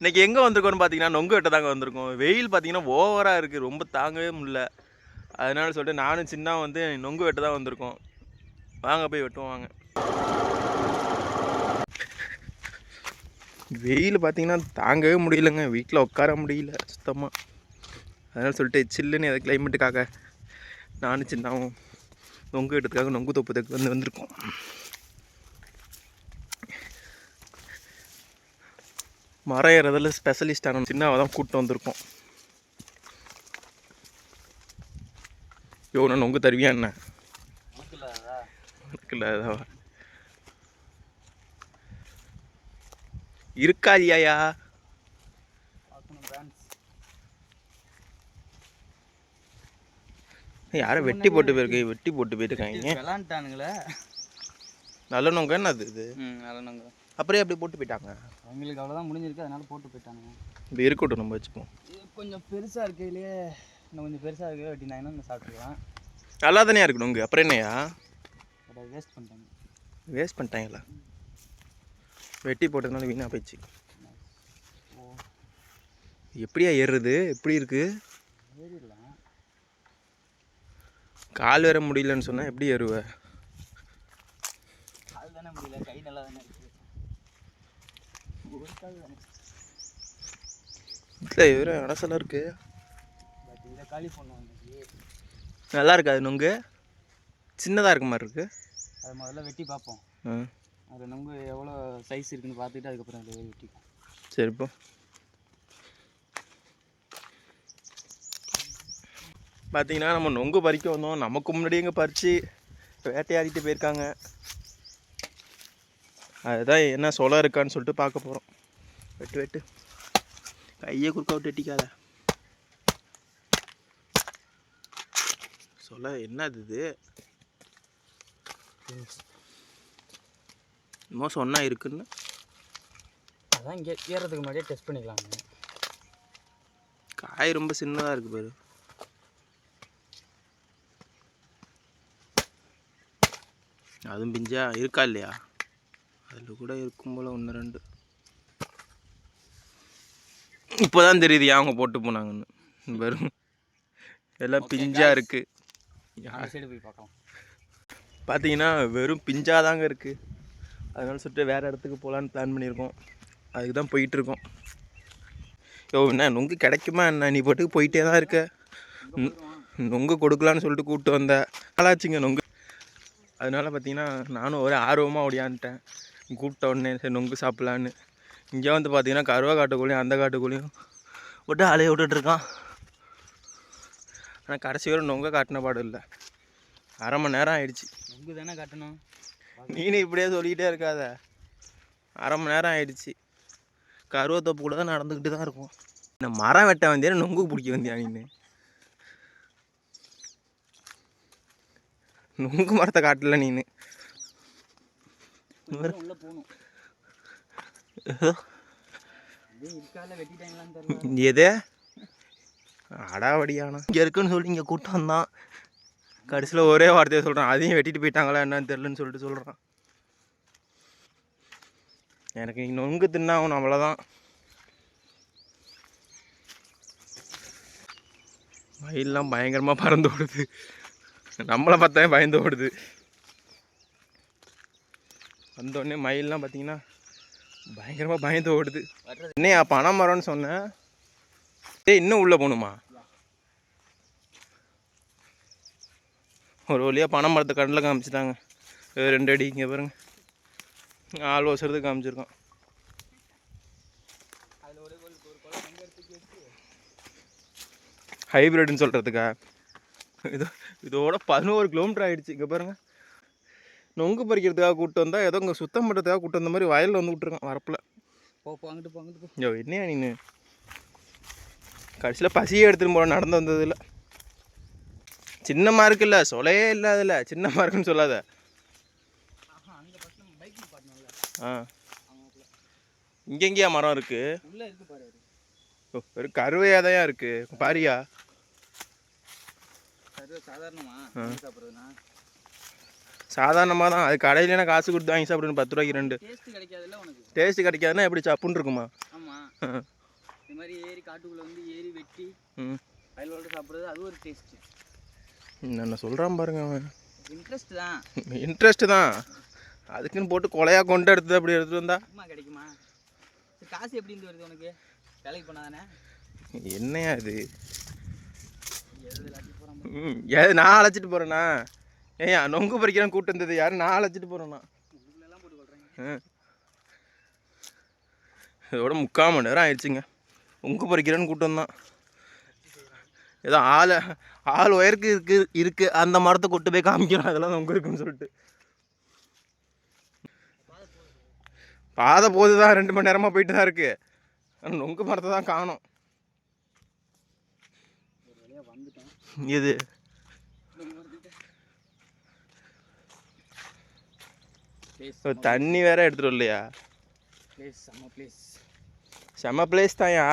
இன்றைக்கி எங்கே வந்திருக்கோம்னு பார்த்தீங்கன்னா நொங்கு வெட்ட தாங்க வந்திருக்கோம். வெயில் பார்த்தீங்கன்னா ஓவராக இருக்குது ரொம்ப தாங்கவே முடியல. அதனால சொல்லிட்டு நானும் சின்ன வந்து நொங்கு வெட்ட தான் வந்திருக்கோம். வாங்க போய் வெட்டுவோம் வாங்க. வெயில் பார்த்தீங்கன்னா தாங்கவே முடியலங்க. வீட்டில் உட்கார முடியல சுத்தமாக அதனால சொல்லிட்டு சில்லுன்னு எதாவது கிளைமேட்டுக்காக நானும் சின்னாவும் நொங்கு வெட்டத்துக்காக நொங்கு தொப்புறதுக்கு வந்து வந்திருக்கோம். மரம் ஏறதில் ஸ்பெஷலிஸ்டான சின்னாவை தான் கூப்பிட்டு வந்திருக்கோம். யோ நான் நொங்கு தருவியா என்ன? அதாவா இருக்கா இல்லையாயா யாரும் வெட்டி போட்டு போயிருக்கு வெட்டி போட்டு போயிருக்காங்க விளாண்டானுங்களே நல்ல நொங்க என்ன அது இது நல்ல அப்படியே அப்படி போட்டு போயிட்டாங்க. அவங்களுக்கு அவ்வளோதான் முடிஞ்சிருக்கு அதனால போட்டு போயிட்டானுங்க. இது இருக்கட்டும் நம்ம வச்சுப்போம். இது கொஞ்சம் பெருசாக இருக்கையிலேயே இன்னும் கொஞ்சம் பெருசாக இருக்க வெட்டினாங்கன்னா இன்னும் சாப்பிட்டுக்கலாம். நல்லா தானே இருக்கு நொங்கு அப்புறம் என்னையா அதை வேஸ்ட் பண்ணிட்டாங்க. வேஸ்ட் பண்ணிட்டாங்களா? வெட்டி போட்டதுனால வீணாக போயிடுச்சு. ஓ. எப்படியா ஏறுறது? எப்படி இருக்கு? ஏறிடலாம். கால் வேற முடியலன்னு சொன்னா எப்படி ஏறுவ? கால் தானே முடியல கை நல்லா தானே இருக்கு ஒரு கால் தானே இல்லை வெறும் இடசலாம் இருக்கு. நல்லா இருக்கா அது நொங்கு? சின்னதாக இருக்க மாதிரி இருக்கு. அதை முதல்ல வெட்டி பார்ப்போம். அது நொங்கு எவ்வளோ சைஸ் இருக்குன்னு பார்த்துட்டு அதுக்கப்புறம் அதை வெட்டிப்போம். சரி இப்போ பார்த்தீங்கன்னா நம்ம நொங்கு பறிக்க வந்தோம். நமக்கு முன்னாடி எங்கே பறித்து வேட்டையாடிட்டு போயிருக்காங்க. அதுதான் என்ன சொலை இருக்கான்னு சொல்லிட்டு பார்க்க போகிறோம் வெட்டு வெட்டு. கையை குறுக்க விட்டு வெட்டிக்காத. சொலை என்னது இது? என்னமோ சொன்னா இருக்குன்னு. அதான் இங்கே ஏறதுக்கு முன்னாடியே டெஸ்ட் பண்ணிக்கலாங்க காய் ரொம்ப சின்னதாக இருக்கு பாரு. அதுவும் பிஞ்சா இருக்கா இல்லையா? அதில் கூட இருக்கும் போல ஒன்று ரெண்டு. இப்போதான் தெரியுது ஏன் அவங்க போட்டு போனாங்கன்னு. வெறும் எல்லாம் பிஞ்சா இருக்கு. அந்த சைடு போய் பார்க்கலாம். பார்த்தீங்கன்னா வெறும் பிஞ்சாக தாங்க இருக்குது அதனால சொல்லிட்டு வேறு இடத்துக்கு போகலான்னு பிளான் பண்ணியிருக்கோம். அதுக்கு தான் போயிட்டுருக்கோம். யோ என்ன நொங்கு கிடைக்குமா என்ன? நீ பாட்டுக்கு போயிட்டே தான் இருக்க. நொங்கு கொடுக்கலான்னு சொல்லிட்டு கூப்பிட்டு வந்த. நல்லாச்சுங்க நொங்கு. அதனால பார்த்தீங்கன்னா நானும் ஒரே ஆர்வமாக ஓடியான்ட்டேன் கூப்பிட்ட உடனே சரி நொங்கு சாப்பிட்லான்னு. இங்கே வந்து பார்த்தீங்கன்னா கருவா காட்டுக்குள்ளேயும் அந்த காட்டுக்குள்ளேயும் விட்டு அலைய விட்டுட்ருக்கான் ஆனால் கடைசி வரை நொங்க காட்டின பாடு இல்லை. அரை மணி நேரம் ஆயிடுச்சு. நொங்கு தானே காட்டணும்? நீனு இப்படியே சொல்லிக்கிட்டே இருக்காத. அரை மணி நேரம் ஆயிடுச்சு. கருவத்தோப்பு கூட தான் நடந்துக்கிட்டு தான் இருக்கும். இந்த மரம் வெட்ட வந்தியா நொங்கு பிடிக்க வந்தியா நீனு? நொங்கு மரத்தை காட்டல நீனு. உள்ளே போகணும் ஏதோ இதே இருக்கால வெட்டிட்டாங்களான்னு தெரியல எதே? அடாவடியானா? இங்கே இருக்குன்னு சொல்லி இங்கே கூட்டம் தான் கடைசியில் ஒரே வார்த்தையை சொல்கிறான் அதையும் வெட்டிட்டு போயிட்டாங்களா என்னன்னு தெரிலன்னு சொல்லிட்டு சொல்கிறான் எனக்கு இங்கே நொங்கு தின்னாகும் அவ்வளோதான் மயிலெலாம் பயங்கரமாக பறந்து ஓடுது. நம்மளை பார்த்தாவே பயந்து ஓடுது. வந்தோடனே மயிலெலாம் பார்த்தீங்கன்னா பயங்கரமாக பயந்து ஓடுது. என்னையா பனை மரம்னு சொன்னேன் ஏய் இன்னும் உள்ளே போகணுமா? ஒரு வழியாக பனை மரத்தை கண்ணில் காமிச்சிட்டாங்க. ரெண்டு அடி இங்கே பாருங்க. ஆள் வசரத்துக்கு காமிச்சிருக்கோம். ஹைப்ரிட்னு சொல்கிறதுக்கா இதோ இதோட பதினோரு கிலோமீட்டர் ஆகிடுச்சு இங்கே பாருங்கள் நொங்கு பறிக்கிறதுக்காக கூப்பிட்டு வந்தால் ஏதோ இங்கே சுத்தம் பண்ணுறதுக்காக கூப்பிட்டு வந்த மாதிரி வயலில் வந்து விட்ருக்கான் வரப்பில். போ போ அங்கிட்டு போ அங்கிட்டு போ. ஐயோ என்னையா நீ கடைசியில் பசியே எடுத்துட்டு போட நடந்து வந்ததில்ல. சின்ன மார்க் இல்லை சொலையே இல்லை அதில் சின்ன மார்க்குன்னு சொல்லாத. ஆ. இங்கெங்கேயா மரம் இருக்குது ஓ வெறும் கருவையாதையா இருக்குது பாரியா? சாதாரணமா ஆ. சாதாரணமாக தான் அது கடையிலனா காசு கொடுத்து வாங்கி சாப்பிடுன்னு பத்து ரூபாய்க்கு ரெண்டு. டேஸ்ட் டேஸ்ட் கிடைக்காதுன்னா எப்படி சப்புன்னு இருக்குமா? இந்த மாதிரி ஏரி காட்டுக்குள்ளே வந்து ஏரி வெட்டி வயலோட சாப்பிட்றது அது ஒரு டேஸ்ட்டு என்ன சொல்கிறான் பாருங்க அவன். இன்ட்ரெஸ்ட் தான். இன்ட்ரெஸ்ட்டு தான். அதுக்குன்னு போட்டு கொலையாக கொண்டு எடுத்து அப்படி எடுத்துட்டு வந்தா? கிடைக்குமா? காசு எப்படி இருந்து வருது உனக்கு? வேலைக்கு போனாதானே என்னையா இது? ம் நான் அழைச்சிட்டு போகிறேண்ணா ஏய்யா நொங்கு பறிக்கிறேன் கூட்டு வந்தது யாரும் நான் அழைச்சிட்டு போகிறேண்ணா இதோட முக்கால் மணி நேரம் ஆயிடுச்சுங்க. உங்கு பறிக்கிறேன்னு கூட்டம் தான் ஏதோ ஆள் ஆள் உயருக்கு இருக்கு இருக்கு. அந்த மரத்தை கொட்டு போய் காமிக்கிறோம். அதெல்லாம் நொங்கு இருக்குன்னு சொல்லிட்டு. பாதை போது தான் ரெண்டு மணி நேரமாக போயிட்டு தான் இருக்கு. ஆனால் நொங்கு மரத்தை தான் காணும். இது ப்ளேஸ் ஒரு தண்ணி வேற எடுத்துட்டு ப்ளேஸ் செம்ம ப்ளேஸ் தான்யா.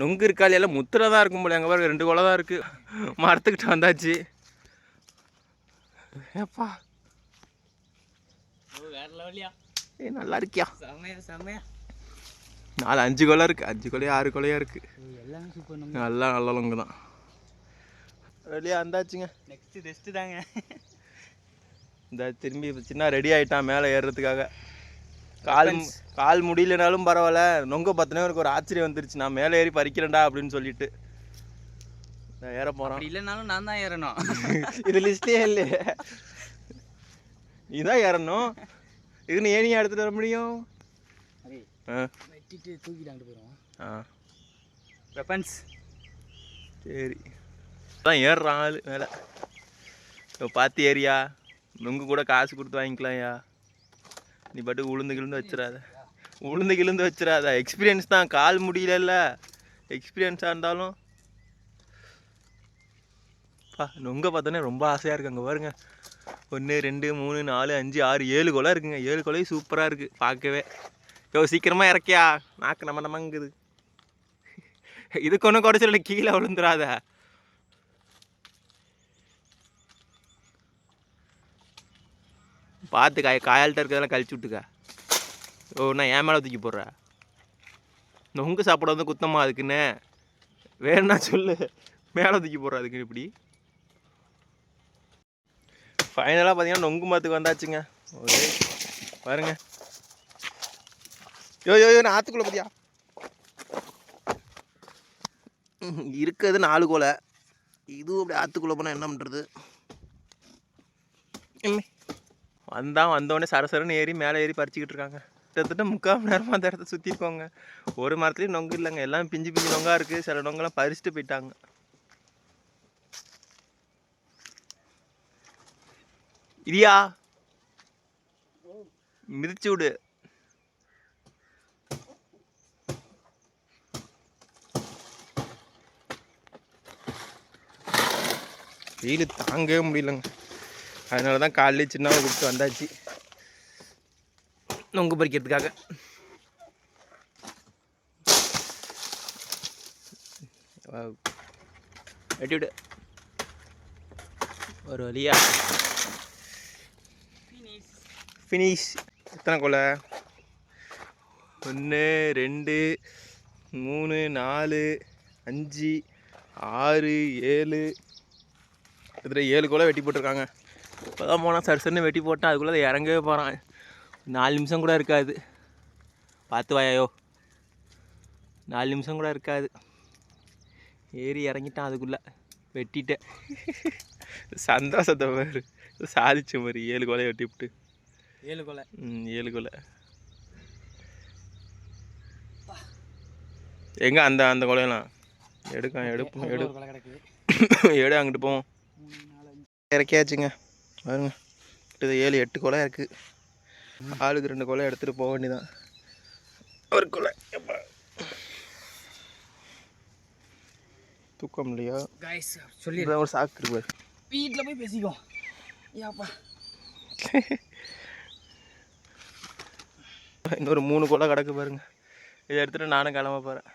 நொங்கு இருக்காளி எல்லாம் முத்திர தான் இருக்கும் போல எங்கள் பாருங்க ரெண்டு குலை தான் இருக்குது மரத்துக்கிட்ட வந்தாச்சு. ஏப்பா. ஓ வேற லெவலியா ஏ நல்லா இருக்கியா? நாலு அஞ்சு கொலை இருக்குது அஞ்சு கொலையா ஆறு கொலையா இருக்குது நல்லா நல்ல நொங்கு தான். ரெடியாக வந்தாச்சுங்க. நெக்ஸ்ட் ரெஸ்ட்டு தாங்க. இந்த திரும்பி சின்ன ரெடி ஆயிட்டான் மேலே ஏறுறதுக்காக. கால் கால் முடியலனாலும் பரவாயில்ல. நொங்க பத்தினே எனக்கு ஒரு ஆச்சரியம் வந்துருச்சு. நான் மேலே ஏறி பறிக்கிறேன்டா அப்படின்னு சொல்லிட்டு. நான் ஏற அப்படி இல்லைனாலும் நான் தான் ஏறணும். இது லிஸ்டே இல்லையே. நீதான் ஏறணும். இதுன்னு ஏனியா எடுத்துட்டு வர முடியும்? ஆ. தூக்கிட்டு போயிடுவோம் ஆ. வெப்பன்ஸ் சரி. தான் ஏறுறான் ஆள் மேலே. பார்த்து ஏறியா? நுங்கு கூட காசு கொடுத்து வாங்கிக்கலாம்யா. நீ பாட்டுக்கு உளுந்து கிழுந்து வச்சிடாத உளுந்து கிழுந்து வச்சிடாத எக்ஸ்பீரியன்ஸ் தான். கால் முடியலல்ல. எக்ஸ்பீரியன்ஸாக இருந்தாலும். பா நுங்க பார்த்தோன்னே ரொம்ப ஆசையாக இருக்குது அங்கே பாருங்க. ஒன்று ரெண்டு மூணு நாலு அஞ்சு ஆறு ஏழு கொலை இருக்குங்க. ஏழு கொலையும் சூப்பராக இருக்குது பார்க்கவே. யோ சீக்கிரமாக இறக்கியா. நாக்கு நம்ம நம்மங்குது இதுக்கு ஒன்றும் குறைச்சல கீழே விழுந்துடாத பார்த்து காய காயால்கிட்ட இருக்கிறதெல்லாம் கழிச்சு விட்டுக்கா. ஓ நான் ஏன் மேலே தூக்கி போடுறா? நொங்கு சாப்பிட வந்து குத்தமாக அதுக்குன்னு? வேணா சொல்லு. மேலே தூக்கி போடுற அதுக்கு இப்படி. ஃபைனலாக பார்த்தீங்கன்னா நொங்கு மாத்துக்கு வந்தாச்சுங்க. ஒரே பாருங்க. யோ யோ யோ நான் ஆற்றுக்குள்ள பார்த்தியா ம், இருக்கிறது நாலு கோலை. இதுவும் அப்படி ஆற்றுக்குள்ளே போனால் என்ன பண்ணுறது வந்தான் வந்தோடனே சரசரன்னு ஏறி மேலே ஏறி பறிச்சுக்கிட்டு இருக்காங்க. கிட்டத்தட்ட முக்கால் மணி நேரமாக அந்த இடத்த சுற்றி இருக்கோங்க ஒரு மரத்துலேயும் நொங்கு இல்லைங்க. எல்லாம் பிஞ்சு பிஞ்சு நொங்காக இருக்குது சில நொங்கெல்லாம் பறிச்சுட்டு போயிட்டாங்க. இரியா மிதிச்சு விடு. வெயில் தாங்கவே முடியலங்க. அதனால தான் காலையில் சின்னவங்க கூப்பிட்டு வந்தாச்சு. நொங்கு பறிக்கிறதுக்காக. வெட்டி விடு. ஒரு வழியா. ஃபினிஷ் எத்தனை கொலை? ஒன்று ரெண்டு மூணு நாலு அஞ்சு ஆறு ஏழு. கிட்டத்தட்ட ஏழு கொலை வெட்டி போட்டிருக்காங்க. இப்போ தான் போனால் சர்சன்னு வெட்டி போட்டால் அதுக்குள்ளே அதை இறங்கவே போகிறான் நாலு நிமிஷம் கூட இருக்காது. பார்த்து வாயாயோ நாலு நிமிஷம் கூட இருக்காது. ஏறி இறங்கிட்டான் அதுக்குள்ளே. வெட்டிட்டேன். சந்தோஷத்தை பாரு. சாதிச்ச மாதிரி ஏழு கொலையை வெட்டிவிட்டு. ஏழு கொலை. ம் ஏழு கொலை. எங்கே அந்த அந்த கொலையெல்லாம்? எடுக்க எடுப்போம் எடு. கொலை எடு அங்கிட்டு போவோம் இறக்கியாச்சுங்க. பாருங்க. கிட்ட ஏழு எட்டு கொலை இருக்குது ஆளுக்கு ரெண்டு கொலை எடுத்துகிட்டு போக வேண்டியதான் ஒரு கொலை. எப்பா. தூக்கம் இல்லையா? காய்ஸ் சொல்லி ஒரு சாக்கு இருக்கு பாரு. வீட்டில் போய் பேசிக்கோ. ஏப்பா. இன்னொரு மூணு கொலை கிடக்கு பாருங்க. இதை எடுத்துகிட்டு நானும் கிளம்ப போகிறேன்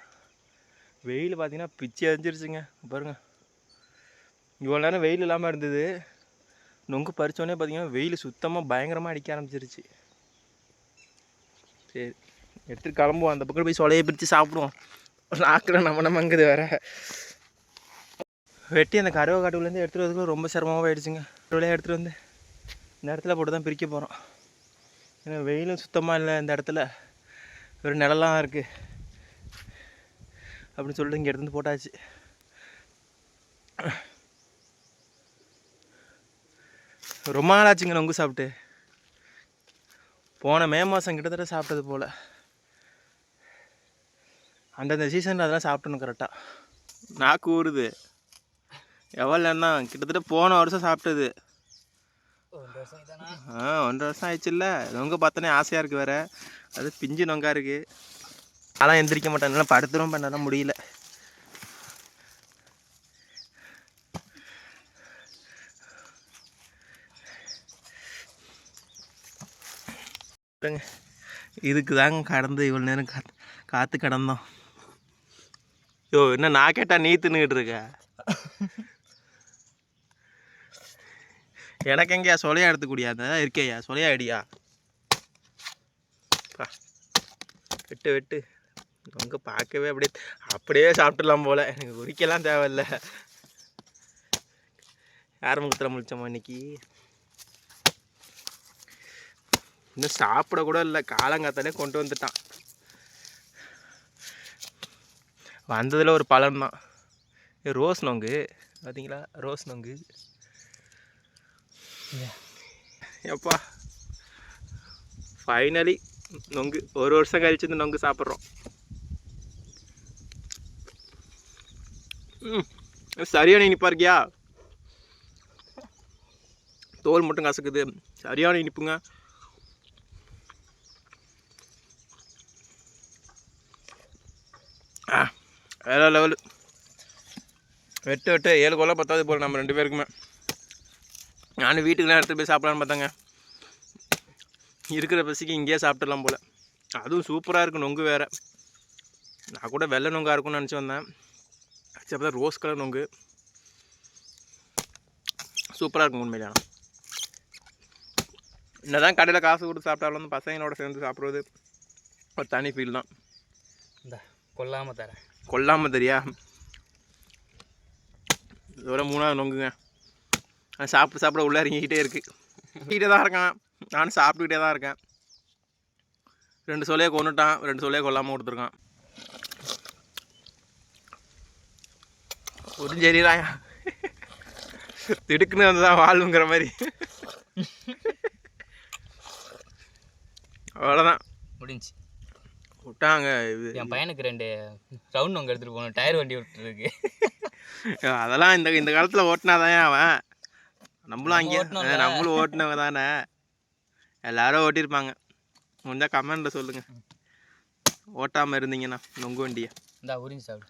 வெயில் பார்த்தீங்கன்னா பிச்சு எரிஞ்சிருச்சுங்க. பாருங்க. இவ்வளோ நேரம் வெயில் இல்லாமல் இருந்தது. நொங்கு பறித்தோடனே பார்த்தீங்கன்னா வெயில் சுத்தமாக பயங்கரமாக அடிக்க ஆரம்பிச்சிருச்சு. சரி எடுத்துகிட்டு கிளம்புவோம். அந்த பக்கம் போய் சொலையை பிரித்து சாப்பிடுவோம். நாக்கில் நம்ம நம்மங்குது வேற. வெட்டி அந்த கருவை காட்டுக்குள்ளேருந்து எடுத்துகிட்டு வரதுக்குள்ள ரொம்ப சிரமமாக ஆயிடுச்சுங்க. கருவிலையாக எடுத்துகிட்டு வந்து இந்த இடத்துல போட்டு தான் பிரிக்க போகிறோம் ஏன்னா வெயிலும் சுத்தமாக இல்லை இந்த இடத்துல. ஒரு நிழலாம் இருக்குது அப்படின்னு சொல்லிட்டு இங்கே எடுத்து வந்து போட்டாச்சு. ரொம்ப நாள் ஆச்சுங்க நொங்கு சாப்பிட்டு. போன மே மாதம் கிட்டத்தட்ட சாப்பிட்டது போல். அந்தந்த சீசனில் அதெல்லாம் சாப்பிட்டணும் கரெக்டாக நாக்கு ஊறுது. எவ்வளோன்னா கிட்டத்தட்ட போன வருஷம் சாப்பிட்டது. ஆ ஒன்றரை வருஷம் ஆயிடுச்சுல்ல. நொங்க பார்த்தோன்னே ஆசையாக இருக்குது வேற. அது பிஞ்சு நொங்கா இருக்குது அதெல்லாம் எந்திரிக்க மாட்டேன். என்னால் படுத்துரும் பண்ணலாம் முடியல. இதுக்கு தாங்க கடந்து இவ்வளோ நேரம் காத்து காற்று கடந்தோம். யோ என்ன நான் கேட்டால் நீ தின்னுக்கிட்டு இருக்க? எனக்கு எங்கேயா சொலையா எடுத்துக்கூடியாத இருக்கையா? சொலையா அடியா வெட்டு வெட்டு. அங்கே பார்க்கவே அப்படியே அப்படியே சாப்பிட்டுலாம் போல. எனக்கு உரிக்கலாம் தேவையில்ல. யார் முகத்தில் முழிச்சோமா இன்னைக்கு? இன்னும் சாப்பிட கூட இல்லை காலங்காத்தாலே கொண்டு வந்துட்டான். வந்ததில் ஒரு பலன் தான். ரோஸ் நொங்கு. பார்த்தீங்களா ரோஸ் நொங்கு. எப்பா? ஃபைனலி நொங்கு. ஒரு வருஷம் கழிச்சு இந்த நொங்கு சாப்பிட்றோம். ம். சரியான இனிப்பா இருக்கியா? தோல் மட்டும் கசக்குது. சரியான இனிப்புங்க ஆ வேற லெவலு வெட்டு வெட்டு ஏழு கொலை பத்தாது போல் நம்ம ரெண்டு பேருக்குமே. நானும் வீட்டுக்குலாம் எடுத்துகிட்டு போய் சாப்பிட்லான்னு பார்த்தாங்க இருக்கிற பசிக்கு இங்கேயே சாப்பிட்டுலாம் போல். அதுவும் சூப்பராக இருக்குது நொங்கு வேறு. நான் கூட வெள்ளை நொங்காக இருக்கும்னு நினச்சி வந்தேன். சரி அப்போ ரோஸ் கலர் நொங்கு. சூப்பராக இருக்கும் உண்மையிலே. என்ன தான் கடையில் காசு கொடுத்து சாப்பிட்டாலும் பசங்களோட சேர்ந்து சாப்பிட்றது ஒரு தனி ஃபீல் தான். இந்த கொல்லாமல் தரேன். கொல்லாமல் தெரியா? இதோட மூணாவது நொங்குங்க. அது சாப்பிட சாப்பிட உள்ளே இறங்கிக்கிட்டே இருக்கு. கிட்டே தான் இருக்கான். நானும் சாப்பிட்டுக்கிட்டே தான் இருக்கேன். ரெண்டு சொல்லையே கொண்டுட்டான் ரெண்டு சொல்லையே கொல்லாமல் கொடுத்துருக்கான். ஒரு சரிதாயா திடுக்குன்னு வந்து தான் வாழ்வுங்கிற மாதிரி. அவ்வளோதான் முடிஞ்சு விட்டாங்க இது. என் பையனுக்கு ரெண்டு ரவுண்ட் அங்கே எடுத்துகிட்டு போகணும். டயர் வண்டி விட்டுருக்கு. அதெல்லாம் இந்த இந்த காலத்தில் ஓட்டினாதான் அவன்? நம்மளும் அங்கே. நம்மளும் ஓட்டினவங்க தானே? எல்லாரும் ஓட்டியிருப்பாங்க. முடிஞ்சால் கமெண்டில் சொல்லுங்கள் ஓட்டாமல் இருந்தீங்கன்னா நொங்கு வண்டியை. இந்தா உறிஞ்சு சாப்பிடு.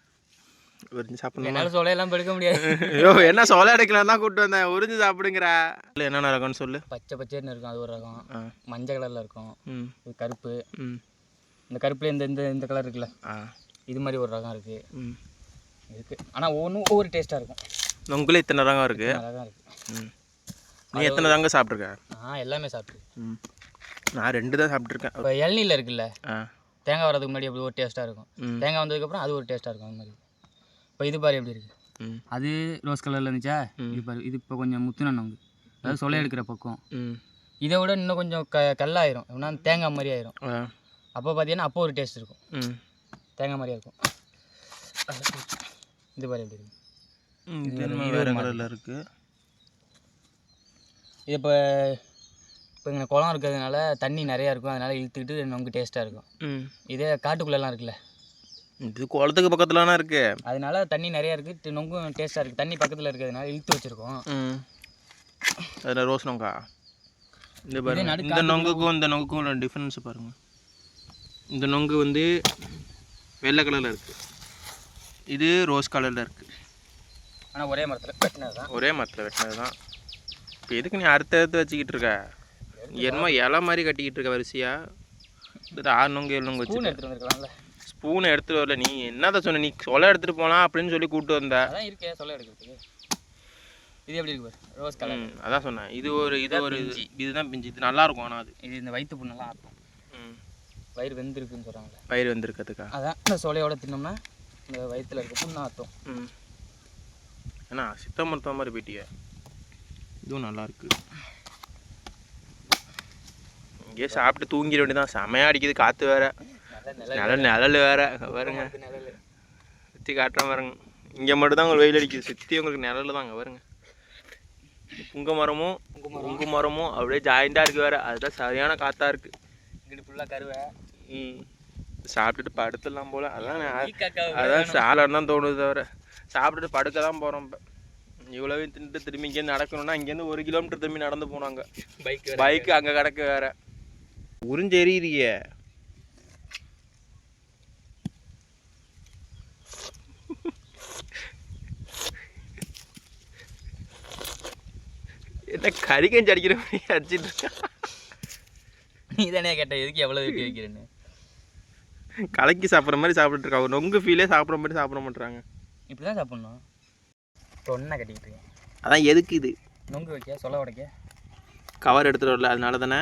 உறிஞ்சு சாப்பிடணும்? என்னால் சொல்லையெல்லாம் எடுக்க முடியாது. ஐயோ என்ன சோலை அடைக்கலாம் தான் கூப்பிட்டு வந்தேன். உறிஞ்சு சாப்பிடுங்கிற இல்லை என்னென்ன ரகம்னு சொல்லு. பச்சை பச்சைன்னு இருக்கும் அது ஒரு ரகம். ஆ. மஞ்சள் கலரில் இருக்கும். கருப்பு. ம். இந்த கருப்புல இந்த இந்த இந்த கலர் இருக்குல்ல? ஆ. இது மாதிரி ஒரு ரகம் இருக்குது ம். இருக்குது ஆனால் ஒவ்வொன்றும் ஒவ்வொரு டேஸ்ட்டாக இருக்கும். நொங்குல இத்தனை ரகம் இருக்குது ரகம் இருக்குது ம். நீ எத்தனை ரங்க சாப்பிட்ருக்க ஆ எல்லாமே சாப்பிட்டு. ம். நான் ரெண்டு தான் சாப்பிட்ருக்கேன் இப்போ இளநீல இருக்குல்ல? தேங்காய் வரதுக்கு முன்னாடி அப்படி ஒரு டேஸ்ட்டாக இருக்கும். தேங்காய் வந்ததுக்கப்புறம் அது ஒரு டேஸ்ட்டாக இருக்கும் அந்த மாதிரி. இப்போ இது பாரு எப்படி இருக்குது ம். அது ரோஸ் கலரில் இருந்துச்சா? இது பாரு இது இப்போ கொஞ்சம் முத்துன நொங்கு அதாவது சொலை எடுக்கிற பக்கம் ம். இதை விட இன்னும் கொஞ்சம் க கல்லாயிரும். எப்படின்னா தேங்காய் மாதிரி ஆயிரும். அப்போ பார்த்தீங்கன்னா அப்போ ஒரு டேஸ்ட் இருக்கும். ம். தேங்காய் மாதிரியே இருக்கும். இது பாரு எப்படி இருக்கு. வேறு. கலரில் இருக்குது இது இப்போ இப்போ இங்கே குளம் இருக்கிறதுனால தண்ணி நிறையா இருக்கும். அதனால இழுத்துக்கிட்டு நொங்கு டேஸ்ட்டாக இருக்கும். ம். இதே காட்டுக்குள்ளெல்லாம் இருக்குல்ல. இது குளத்துக்கு பக்கத்துலனா இருக்கு. அதனால தண்ணி நிறையா இருக்குது நொங்கும் டேஸ்ட்டாக இருக்குது தண்ணி பக்கத்தில் இருக்கிறதுனால இழுத்து வச்சுருக்கோம். ம். அதில் ரோஸ் நொங்கா. இந்த பாருங்க. இந்த நொங்குக்கும் இந்த நொங்குக்கும் டிஃப்ரென்ஸ் பாருங்க. இந்த நொங்கு வந்து வெள்ளை கலரில் இருக்குது இது ரோஸ் கலரில் இருக்குது ஆனால் ஒரே மரத்தில் வெட்டினது தான். ஒரே மரத்தில் வெட்டினது தான். இப்போ எதுக்கு நீ அறுத்து அறுத்து வச்சுக்கிட்டு இருக்க? என்னமோ இலை மாதிரி கட்டிக்கிட்டு இருக்க வரிசையா? இது ஆறு நொங்கு ஏழு நொங்கு ஸ்பூன் வச்சு எடுத்துகிட்டு வந்துருக்கலாம்ல. ஸ்பூன் எடுத்துட்டு வரல. நீ என்னத சொன்ன? நீ சொல்ல எடுத்துகிட்டு போகலாம் அப்படின்னு சொல்லி கூப்பிட்டு வந்த. அதான் இருக்கே சொல்ல எடுக்கிறதுக்கு. இது எப்படி இருக்கு ரோஸ் கலர் அதான் சொன்னேன். இது ஒரு இது ஒரு இது இதுதான் பிஞ்சு. இது நல்லா இருக்கும் ஆனால் அது. இது இந்த வயிற்று புண்ணெல்லாம் ஆற்றும் ம் வயிறு வெந்திருக்குன்னு சொல்கிறாங்களே பயிர் வந்திருக்கிறதுக்கா? அதான் இந்த சொலையோட தின்னோம்னா இந்த வயிற்றுல இருக்க புண்ணு ஆற்றும் ம். ஏன்னா சித்த மருத்துவ மாதிரி போயிட்டிய. இதுவும் நல்லா இருக்கு இங்கேயே சாப்பிட்டு தூங்கிட வேண்டியதான் செமையா அடிக்குது காற்று வேற. நல்ல நிழல் நிழல் வேற. பாருங்க. நிழல். சுற்றி காட்டுற பாருங்க. இங்கே மட்டும்தான் உங்களுக்கு வெயில் அடிக்குது. சுற்றி உங்களுக்கு நிழல் தாங்க பாருங்க. புங்க மரமும் புங்கு மரமும் அப்படியே ஜாயிண்டாக இருக்கு வேற. அதுதான் சரியான காற்றா இருக்கு. இங்கிட்டு ஃபுல்லாக கருவை. ம். சாப்பிட்டுட்டு படுத்துடலாம் போல. அதான் அதான் சாலன்னு தான் தோணுது தவிர சாப்பிட்டுட்டு படுக்க தான் போகிறோம் இப்போ. இவ்வளவு தின்ட்டு திரும்பி இங்கேருந்து நடக்கணும்னா இங்கேருந்து ஒரு கிலோமீட்டர் திரும்பி நடந்து போனாங்க பைக் பைக்கு அங்கே கிடக்கு வேற. உறிஞ்செறியிறியே என்ன கறிக்கஞ்சி அடிக்கிற மாதிரி அடிச்சிட்டு இருக்கா? நீ தானே கேட்ட எதுக்கு எவ்வளோ வெட்டி வைக்கிறேன்னு. கலக்கி சாப்பிட்ற மாதிரி சாப்பிட்டுட்டு இருக்கா? ஒரு நொங்கு ஃபீலே சாப்பிட்ற மாதிரி சாப்பிட மாட்டாங்க இப்படி தான் சாப்பிட்ணும் தொன்னை கட்டிக்கிட்டு இருக்கேன். அதான் எதுக்கு இது? நொங்கு வைக்க சொல்ல உடைக்க. கவர் எடுத்துகிட்டு வரல அதனால தானே.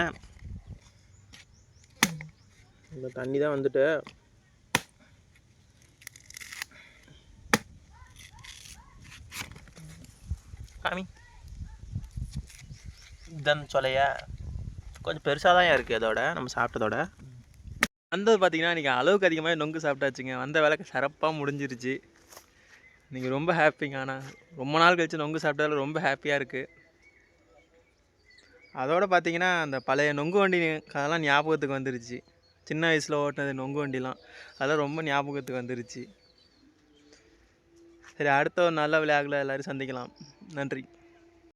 இந்த தண்ணி தான் வந்துட்டு. காமி. தன் சொலையா கொஞ்சம் பெருசாக தான் இருக்குது அதோட நம்ம சாப்பிட்டதோட. வந்தது பார்த்தீங்கன்னா இன்றைக்கி அளவுக்கு அதிகமாக நொங்கு சாப்பிட்டாச்சுங்க. வந்த வேலைக்கு சிறப்பாக முடிஞ்சிருச்சு. நீங்கள் ரொம்ப ஹாப்பிங்க ஆனால் ரொம்ப நாள் கழிச்சு நொங்கு சாப்பிட்டதில் ரொம்ப ஹாப்பியாக இருக்குது அதோட பார்த்தீங்கன்னா அந்த பழைய நொங்கு வண்டி அதெல்லாம் ஞாபகத்துக்கு வந்துருச்சு. சின்ன வயசில் ஓட்டினது நொங்கு வண்டிலாம். அதெல்லாம் ரொம்ப ஞாபகத்துக்கு வந்துருச்சு. சரி அடுத்த ஒரு நல்ல விளையாட்டில் எல்லோரும் சந்திக்கலாம். நன்றி.